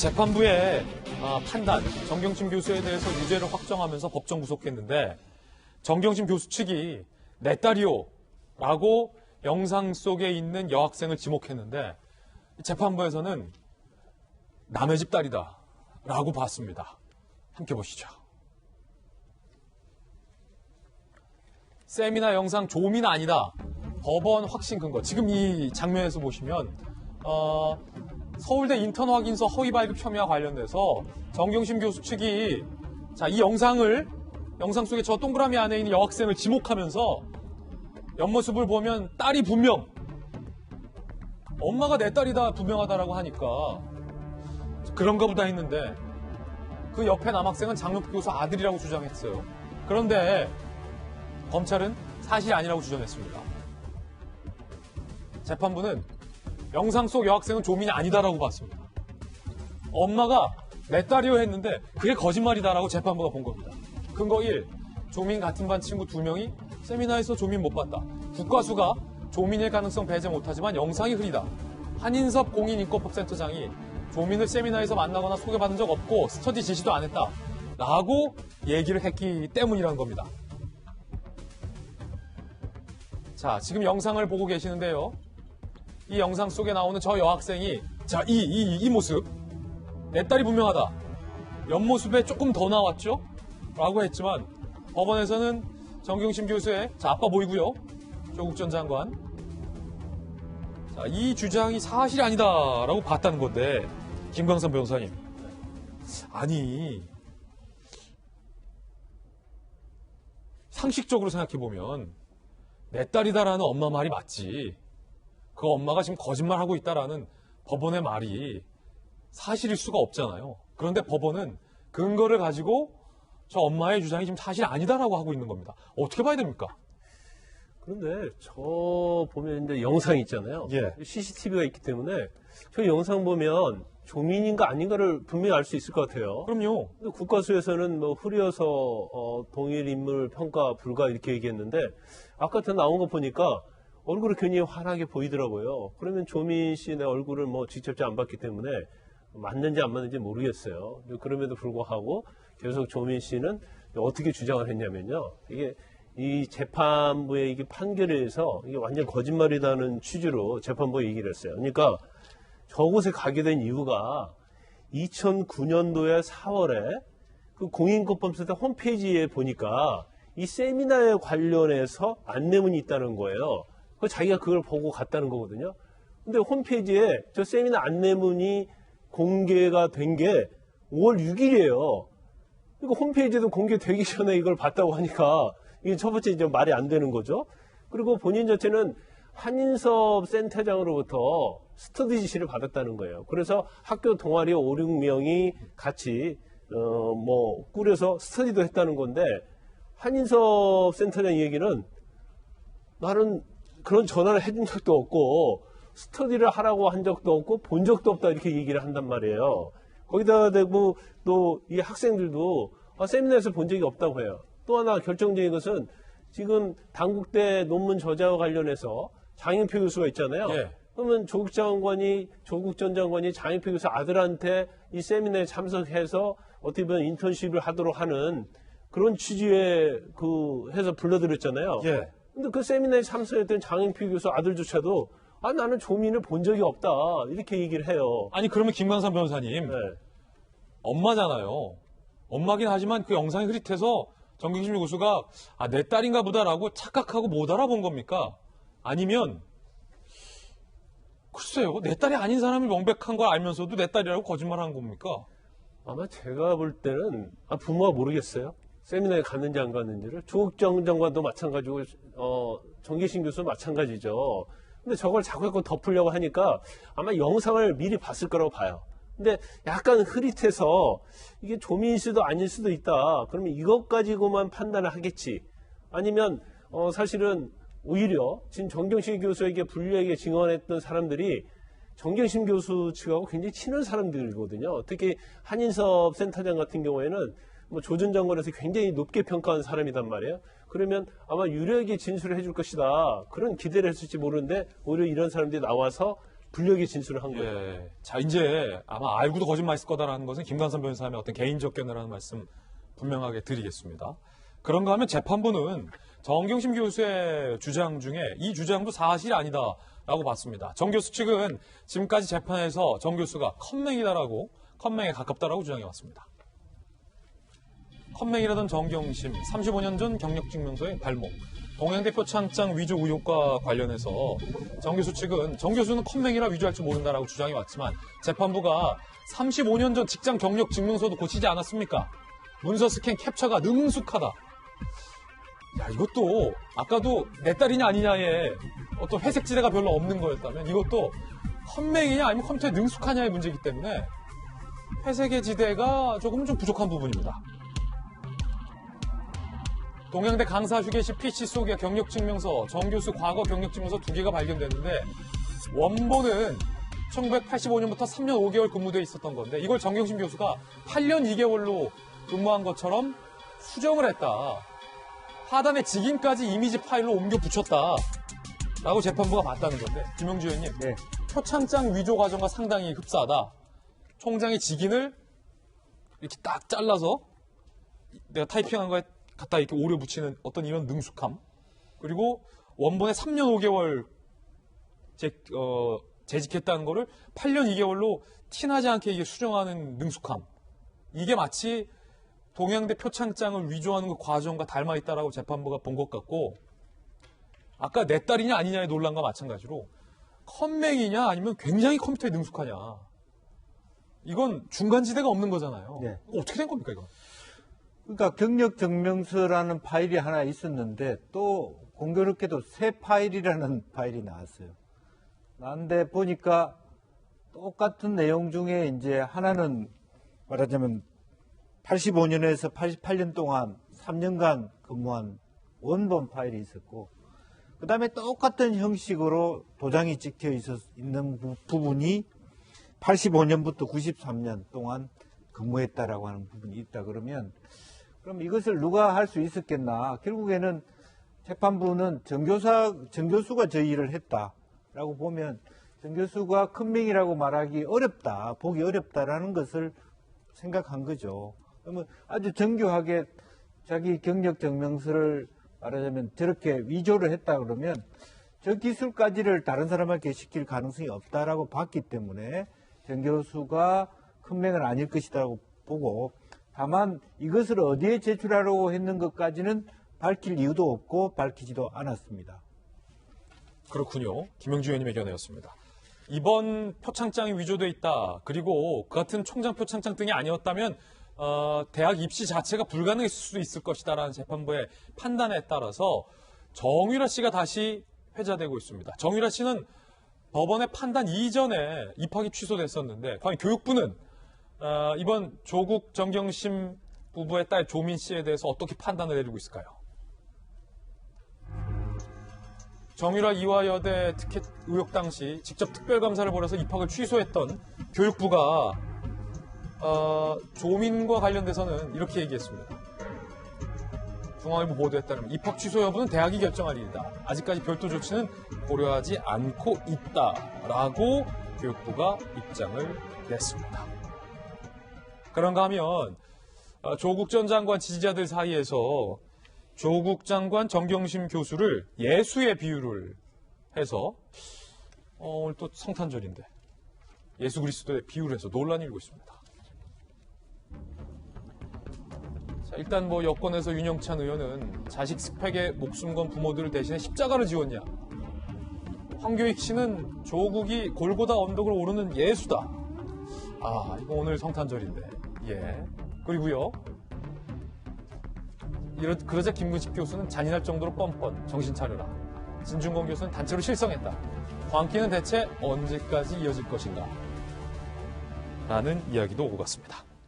재판부의 아, 판단, 정경심 교수에 대해서 유죄를 확정하면서 법정 구속했는데 정경심 교수 측이 내 딸이요 라고 영상 속에 있는 여학생을 지목했는데 재판부에서는 남의 집 딸이다 라고 봤습니다. 함께 보시죠. 세미나 영상 조민 아니다. 법원 확신 근거. 지금 이 장면에서 보시면 어, 서울대 인턴 확인서 허위 발급 혐의와 관련돼서 정경심 교수 측이 자, 이 영상을 영상 속에 저 동그라미 안에 있는 여학생을 지목하면서 옆모습을 보면 딸이 분명 엄마가 내 딸이다 분명하다라고 하니까 그런가 보다 했는데 그 옆에 남학생은 장명표 교수 아들이라고 주장했어요. 그런데 검찰은 사실이 아니라고 주장했습니다. 재판부는 영상 속 여학생은 조민이 아니다라고 봤습니다. 엄마가 내 딸이요 했는데 그게 거짓말이다라고 재판부가 본 겁니다. 근거 1. 조민 같은 반 친구 2명이 세미나에서 조민 못 봤다. 국과수가 조민일 가능성 배제 못하지만 영상이 흐리다. 한인섭 공인인권법센터장이 조민을 세미나에서 만나거나 소개받은 적 없고 스터디 지시도 안 했다. 라고 얘기를 했기 때문이라는 겁니다. 자, 지금 영상을 보고 계시는데요. 이 영상 속에 나오는 저 여학생이 자, 이, 이, 이 모습. 내 딸이 분명하다. 옆모습에 조금 더 나왔죠? 라고 했지만 법원에서는 정경심 교수의 자, 아빠 보이고요. 조국 전 장관. 자, 이 주장이 사실이 아니다라고 봤다는 건데 김광선 변호사님. 아니 상식적으로 생각해 보면 내 딸이다라는 엄마 말이 맞지. 그 엄마가 지금 거짓말하고 있다라는 법원의 말이 사실일 수가 없잖아요. 그런데 법원은 근거를 가지고 저 엄마의 주장이 지금 사실 아니다라고 하고 있는 겁니다. 어떻게 봐야 됩니까? 그런데 저 보면 이제 영상 있잖아요. 예. CCTV가 있기 때문에 저 영상 보면 조민인가 아닌가를 분명히 알 수 있을 것 같아요. 그럼요. 근데 국가수에서는 뭐 흐려서 어, 동일 인물 평가 불가 이렇게 얘기했는데 아까 더 나온 거 보니까 얼굴이 굉장히 환하게 보이더라고요. 그러면 조민 씨의 얼굴을 뭐 직접 안 봤기 때문에 맞는지 안 맞는지 모르겠어요. 그럼에도 불구하고 계속 조민 씨는 어떻게 주장을 했냐면요. 이게 이 재판부의 이게 판결에 의해서 이게 완전 거짓말이라는 취지로 재판부에 얘기를 했어요. 그러니까 저곳에 가게 된 이유가 2009년도에 4월에 그 공인권법센터 홈페이지에 보니까 이 세미나에 관련해서 안내문이 있다는 거예요. 그 자기가 그걸 보고 갔다는 거거든요. 근데 홈페이지에 저 세미나 안내문이 공개가 된 게 5월 6일이에요. 그러니까 홈페이지에도 공개되기 전에 이걸 봤다고 하니까 이게 첫 번째 이제 말이 안 되는 거죠. 그리고 본인 자체는 한인섭 센터장으로부터 스터디 지시를 받았다는 거예요. 그래서 학교 동아리 5, 6명이 같이 어, 뭐 꾸려서 스터디도 했다는 건데 한인섭 센터장 얘기는 나는 그런 전화를 해준 적도 없고 스터디를 하라고 한 적도 없고 본 적도 없다 이렇게 얘기를 한단 말이에요. 거기다 대고 또 이 학생들도 아, 세미나에서 본 적이 없다고 해요. 또 하나 결정적인 것은 지금 당국대 논문 저자와 관련해서 장인표 교수가 있잖아요. 예. 그러면 조국 장관이 조국 전 장관이 장인표 교수 아들한테 이 세미나에 참석해서 어떻게 보면 인턴십을 하도록 하는 그런 취지의 그 해서 불러드렸잖아요. 예. 근데 그 세미나에 참석했던 장인표 교수 아들조차도 아 나는 조민을 본 적이 없다 이렇게 얘기를 해요. 아니 그러면 김광선 변호사님 네. 엄마잖아요. 엄마긴 하지만 그 영상이 흐릿해서 정경심 교수가 아, 내 딸인가 보다라고 착각하고 못 알아본 겁니까? 아니면 글쎄요 내 딸이 아닌 사람이 명백한 걸 알면서도 내 딸이라고 거짓말한 겁니까? 아마 제가 볼 때는 아, 부모가 모르겠어요. 세미나에 갔는지 안 갔는지를 조국 전 장관도 마찬가지고 어, 정기신 교수 마찬가지죠. 근데 저걸 자꾸 덮으려고 하니까 아마 영상을 미리 봤을 거라고 봐요. 근데 약간 흐릿해서 이게 조민 씨도 아닐 수도 있다. 그러면 이것 가지고만 판단을 하겠지. 아니면 어, 사실은 오히려 지금 정경심 교수에게 불리하게 증언했던 사람들이 정경심 교수 측하고 굉장히 친한 사람들이거든요. 특히 한인섭 센터장 같은 경우에는 뭐 조전 장관에서 굉장히 높게 평가한 사람이단 말이에요. 그러면 아마 유력하게 진술을 해줄 것이다. 그런 기대를 했을지 모르는데 오히려 이런 사람들이 나와서 불력이 진술을 한 거예요. 예. 자, 이제 아마 알고도 거짓말했을 거다라는 것은 김관선 변호사의 어떤 개인적 견해라는 말씀 분명하게 드리겠습니다. 그런가 하면 재판부는 정경심 교수의 주장 중에 이 주장도 사실이 아니다라고 봤습니다. 정 교수 측은 지금까지 재판에서 정 교수가 컴맹이다라고 컴맹에 가깝다라고 주장해 왔습니다. 컴맹이라던 정경심 35년 전 경력증명서의 발목 동양대 표창장 위조 의혹과 관련해서 정 교수 측은 정 교수는 컴맹이라 위조할 줄 모른다라고 주장해 왔지만 재판부가 35년 전 직장 경력 증명서도 고치지 않았습니까? 문서 스캔 캡처가 능숙하다. 야 이것도 아까도 내 딸이냐 아니냐에 어떤 회색 지대가 별로 없는 거였다면 이것도 컴맹이냐 아니면 컴퓨터에 능숙하냐의 문제이기 때문에 회색의 지대가 조금 좀 부족한 부분입니다. 동양대 강사 휴게실 PC 속에 경력증명서, 정 교수 과거 경력증명서 두 개가 발견됐는데 원본은 1985년부터 3년 5개월 근무돼 있었던 건데 이걸 정경심 교수가 8년 2개월로 근무한 것처럼 수정을 했다. 하단에 직인까지 이미지 파일로 옮겨 붙였다. 라고 재판부가 봤다는 건데 김영주 의원님 네. 표창장 위조 과정과 상당히 흡사하다. 총장의 직인을 이렇게 딱 잘라서 내가 타이핑한 거에 갖다 이렇게 오려 붙이는 어떤 이런 능숙함 그리고 원본에 3년 5개월 재, 어, 재직했다는 거를 8년 2개월로 티나지 않게 이게 수정하는 능숙함 이게 마치 동양대 표창장을 위조하는 그 과정과 닮아 있다라고 재판부가 본 것 같고 아까 내 딸이냐 아니냐의 논란과 마찬가지로 컴맹이냐 아니면 굉장히 컴퓨터에 능숙하냐 이건 중간 지대가 없는 거잖아요. 네. 어떻게 된 겁니까 이건? 그러니까 경력 증명서라는 파일이 하나 있었는데 또 공교롭게도 새 파일이라는 파일이 나왔어요. 나는데 보니까 똑같은 내용 중에 이제 하나는 말하자면 85년에서 88년 동안 3년간 근무한 원본 파일이 있었고 그 다음에 똑같은 형식으로 도장이 찍혀 있었, 있는 부- 부분이 85년부터 93년 동안 근무했다라고 하는 부분이 있다 그러면 그럼 이것을 누가 할 수 있었겠나? 결국에는 재판부는 정교사, 정교수가 저 일을 했다라고 보면 정교수가 큰명이라고 말하기 어렵다, 보기 어렵다라는 것을 생각한 거죠. 그러면 아주 정교하게 자기 경력 증명서를 말하자면 저렇게 위조를 했다 그러면 저 기술까지를 다른 사람에게 시킬 가능성이 없다라고 봤기 때문에 정 교수가 큰 맹은 아닐 것이라고 보고 다만 이것을 어디에 제출하려고 했는 것까지는 밝힐 이유도 없고 밝히지도 않았습니다. 그렇군요. 김영주 의원님의 견해였습니다. 이번 표창장이 위조돼 있다. 그리고 그 같은 총장 표창장 등이 아니었다면 어, 대학 입시 자체가 불가능했을 수도 있을 것이다라는 재판부의 판단에 따라서 정유라 씨가 다시 회자되고 있습니다. 정유라 씨는 법원의 판단 이전에 입학이 취소됐었는데 과연 교육부는 어, 이번 조국 정경심 부부의 딸 조민 씨에 대해서 어떻게 판단을 내리고 있을까요? 정유라 이화여대 특혜 의혹 당시 직접 특별감사를 벌여서 입학을 취소했던 교육부가 어, 조민과 관련돼서는 이렇게 얘기했습니다. 중앙일보 보도에 따르면 입학 취소 여부는 대학이 결정할 일이다. 아직까지 별도 조치는 고려하지 않고 있다라고 교육부가 입장을 냈습니다. 그런가 하면 어, 조국 전 장관 지지자들 사이에서 조국 장관 정경심 교수를 예수의 비유를 해서 어, 오늘 또 성탄절인데 예수 그리스도의 비유를 해서 논란이 일고 있습니다. 자, 일단 뭐 여권에서 윤영찬 의원은 자식 스펙에 목숨 건 부모들을 대신해 십자가를 지었냐. 황교익 씨는 조국이 골고다 언덕을 오르는 예수다. 아, 이거 오늘 성탄절인데. 예. 그리고요. 이러, 그러자 김근식 교수는 잔인할 정도로 뻔뻔 정신 차려라. 진중권 교수는 단체로 실성했다. 광기는 대체 언제까지 이어질 것인가? 라는 이야기도 오고 갔습니다.